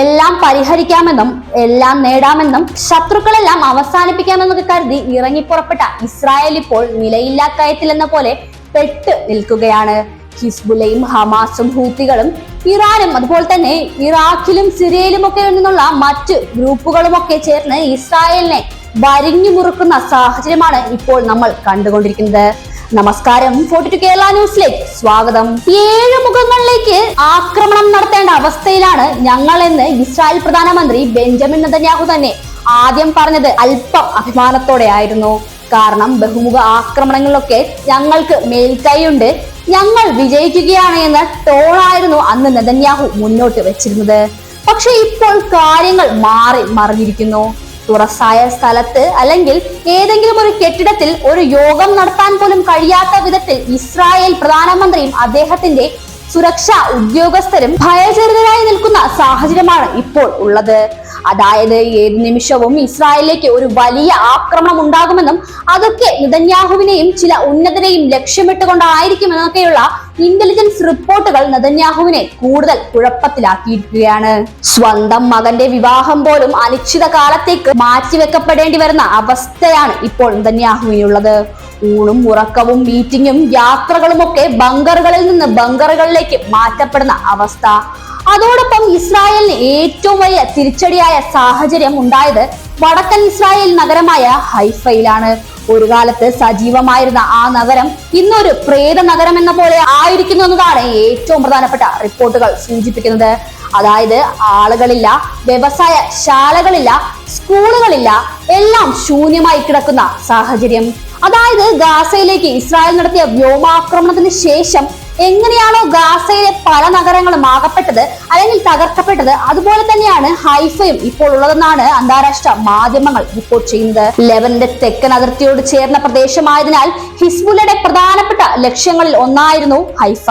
എല്ലാം പരിഹരിക്കാമെന്നും എല്ലാം നേടാമെന്നും ശത്രുക്കളെല്ലാം അവസാനിപ്പിക്കാമെന്നൊക്കെ കരുതി ഇറങ്ങിപ്പുറപ്പെട്ട ഇസ്രായേൽ ഇപ്പോൾ നിലയില്ലാക്കയത്തിലെന്ന പോലെ പെട്ട് നിൽക്കുകയാണ്. ഹിസ്ബുലയും ഹമാസും ഹൂത്തികളും ഇറാനും അതുപോലെ തന്നെ ഇറാഖിലും സിറിയയിലും ഒക്കെ നിന്നുള്ള മറ്റ് ഗ്രൂപ്പുകളുമൊക്കെ ചേർന്ന് ഇസ്രായേലിനെ വരിഞ്ഞു മുറുക്കുന്ന സാഹചര്യമാണ് ഇപ്പോൾ നമ്മൾ കണ്ടുകൊണ്ടിരിക്കുന്നത്. നമസ്കാരം. ഫോർട്ടി ടു കേരള ന്യൂസിലേക്ക് സ്വാഗതം. ഏഴ് മുഖങ്ങളിലേക്ക് ആക്രമണം നടത്തേണ്ട അവസ്ഥയിലാണ് ഞങ്ങൾ എന്ന് ഇസ്രായേൽ പ്രധാനമന്ത്രി ബെഞ്ചമിൻ നെതന്യാഹു തന്നെ ആദ്യം പറഞ്ഞത് അല്പം അഭിമാനത്തോടെ ആയിരുന്നു കാരണം ബഹുമുഖ ആക്രമണങ്ങളിലൊക്കെ ഞങ്ങൾക്ക് മേൽക്കൈയുണ്ട്. ഞങ്ങൾ വിജയിക്കുകയാണ് എന്ന ടോളായിരുന്നു അന്ന് നെതന്യാഹു മുന്നോട്ട് വെച്ചിരുന്നത്. പക്ഷെ ഇപ്പോൾ കാര്യങ്ങൾ മാറി മറിഞ്ഞിരിക്കുന്നു. തുറസായ സ്ഥലത്ത് അല്ലെങ്കിൽ ഏതെങ്കിലും ഒരു കെട്ടിടത്തിൽ ഒരു യോഗം നടത്താൻ പോലും കഴിയാത്ത വിധത്തിൽ ഇസ്രായേൽ പ്രധാനമന്ത്രിയും അദ്ദേഹത്തിന്റെ സുരക്ഷാ ഉദ്യോഗസ്ഥരും ഭയചരിതരായി നിൽക്കുന്ന സാഹചര്യമാണ് ഇപ്പോൾ ഉള്ളത്. അതായത് ഏത് നിമിഷവും ഇസ്രായേലിലേക്ക് ഒരു വലിയ ആക്രമണം ഉണ്ടാകുമെന്നും അതൊക്കെ നെതന്യാഹുവിനെയും ചില ഉന്നതരെയും ലക്ഷ്യമിട്ടുകൊണ്ടായിരിക്കും എന്നൊക്കെയുള്ള ഇന്റലിജൻസ് റിപ്പോർട്ടുകൾ നെതന്യാഹുവിനെ കൂടുതൽ കുഴപ്പത്തിലാക്കിയിരിക്കുകയാണ്. സ്വന്തം മകന്റെ വിവാഹം പോലും അനിശ്ചിത കാലത്തേക്ക് മാറ്റിവെക്കപ്പെടേണ്ടി വരുന്ന അവസ്ഥയാണ് ഇപ്പോൾ നെതന്യാഹുവിനുള്ളത്. ഊണും ഉറക്കവും മീറ്റിങ്ങും യാത്രകളും ഒക്കെ ബങ്കറുകളിൽ നിന്ന് ബങ്കറുകളിലേക്ക് മാറ്റപ്പെടുന്ന അവസ്ഥ. അതോടൊപ്പം ഇസ്രായേലിന് ഏറ്റവും വലിയ തിരിച്ചടിയായ സാഹചര്യം ഉണ്ടായത് വടക്കൻ ഇസ്രായേൽ നഗരമായ ഹൈഫയിലാണ്. ഒരു കാലത്ത് സജീവമായിരുന്ന ആ നഗരം ഇന്നൊരു പ്രേത നഗരം എന്ന പോലെ ആയിരിക്കുന്നു എന്നതാണ് ഏറ്റവും പ്രധാനപ്പെട്ട റിപ്പോർട്ടുകൾ സൂചിപ്പിക്കുന്നത്. അതായത് ആളുകളില്ല വ്യവസായ ശാലകളില്ല സ്കൂളുകളില്ല എല്ലാം ശൂന്യമായി കിടക്കുന്ന സാഹചര്യം. അതായത് ഗാസയിലേക്ക് ഇസ്രായേൽ നടത്തിയ വ്യോമാക്രമണത്തിന് ശേഷം എങ്ങനെയാണോ ഗാസയിലെ പല നഗരങ്ങളും ആകപ്പെട്ടത് അല്ലെങ്കിൽ തകർക്കപ്പെട്ടത് അതുപോലെ തന്നെയാണ് ഹൈഫയും ഇപ്പോൾ ഉള്ളതെന്നാണ് അന്താരാഷ്ട്ര മാധ്യമങ്ങൾ റിപ്പോർട്ട് ചെയ്യുന്നത്. ലെവന്റെ തെക്കൻ അതിർത്തിയോട് ചേർന്ന പ്രദേശമായതിനാൽ ഹിസ്ബുലയുടെ പ്രധാനപ്പെട്ട ലക്ഷ്യങ്ങളിൽ ഒന്നായിരുന്നു ഹൈഫ.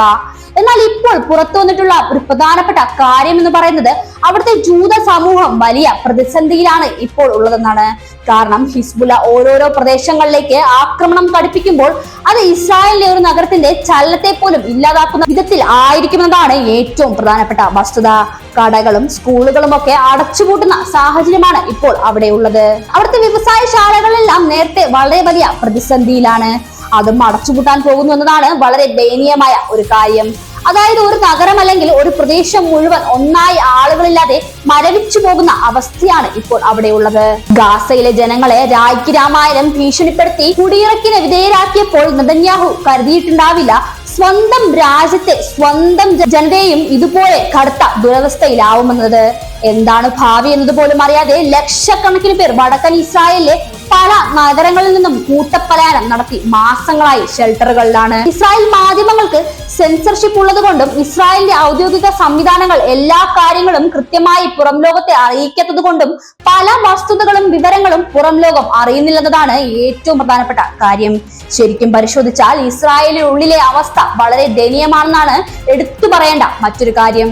എന്നാൽ ഇപ്പോൾ പുറത്തു വന്നിട്ടുള്ള ഒരു പ്രധാനപ്പെട്ട കാര്യം എന്ന് പറയുന്നത് അവിടുത്തെ ജൂത സമൂഹം വലിയ പ്രതിസന്ധിയിലാണ് ഇപ്പോൾ ഉള്ളതെന്നാണ്. കാരണം ഹിസ്ബുല ഓരോരോ പ്രദേശങ്ങളിലേക്ക് ആക്രമണം കടുപ്പിക്കുമ്പോൾ അത് ഇസ്രായേലിലെ ഒരു നഗരത്തിന്റെ ചലനത്തെ പോലും ഇല്ലാതാക്കുന്ന വിധത്തിൽ ആയിരിക്കുമെന്നതാണ് ഏറ്റവും പ്രധാനപ്പെട്ട വസ്തുത. കടകളും സ്കൂളുകളും ഒക്കെ അടച്ചുപൂട്ടുന്ന സാഹചര്യമാണ് ഇപ്പോൾ അവിടെ ഉള്ളത്. അവിടുത്തെ വ്യവസായ ശാലകളെല്ലാം നേരത്തെ വളരെ വലിയ പ്രതിസന്ധിയിലാണ്. അതും അടച്ചുപൂട്ടാൻ പോകുന്നു എന്നതാണ് വളരെ ദയനീയമായ ഒരു കാര്യം. അതായത് ഒരു നഗരം അല്ലെങ്കിൽ ഒരു പ്രദേശം മുഴുവൻ ഒന്നായി ആളുകളില്ലാതെ മരവിച്ചു പോകുന്ന അവസ്ഥയാണ് ഇപ്പോൾ അവിടെ ഉള്ളത് ഗാസയിലെ ജനങ്ങളെ രാജ്യ രാമായണം ഭീഷണിപ്പെടുത്തി കുടിയിറക്കിന് വിധേയരാക്കിയപ്പോൾ നദന്യാഹു കരുതിയിട്ടുണ്ടാവില്ല. സ്വന്തം രാജ്യത്തെ സ്വന്തം ജനതയും ഇതുപോലെ കടുത്ത ദുരവസ്ഥയിലാവുമെന്നത്. എന്താണ് ഭാവി എന്നത് പോലും അറിയാതെ ലക്ഷക്കണക്കിന് പേർ വടക്കൻ ഇസ്രായേലിലെ പല നഗരങ്ങളിൽ നിന്നും കൂട്ടപ്പലായനം നടത്തി മാസങ്ങളായി ഷെൽട്ടറുകളിലാണ്. ഇസ്രായേൽ മാധ്യമങ്ങൾക്ക് സെൻസർഷിപ്പ് ഉള്ളത് കൊണ്ടും ഇസ്രായേലിന്റെ ഔദ്യോഗിക സംവിധാനങ്ങൾ എല്ലാ കാര്യങ്ങളും കൃത്യമായി പുറം ലോകത്തെ അറിയിക്കാത്തത് കൊണ്ടും പല വസ്തുതകളും വിവരങ്ങളും പുറം ലോകം അറിയുന്നില്ലെന്നതാണ് ഏറ്റവും പ്രധാനപ്പെട്ട കാര്യം. ശരിക്കും പരിശോധിച്ചാൽ ഇസ്രായേലിനുള്ളിലെ അവസ്ഥ വളരെ ദയനീയമാണെന്നാണ് എടുത്തു പറയേണ്ട മറ്റൊരു കാര്യം.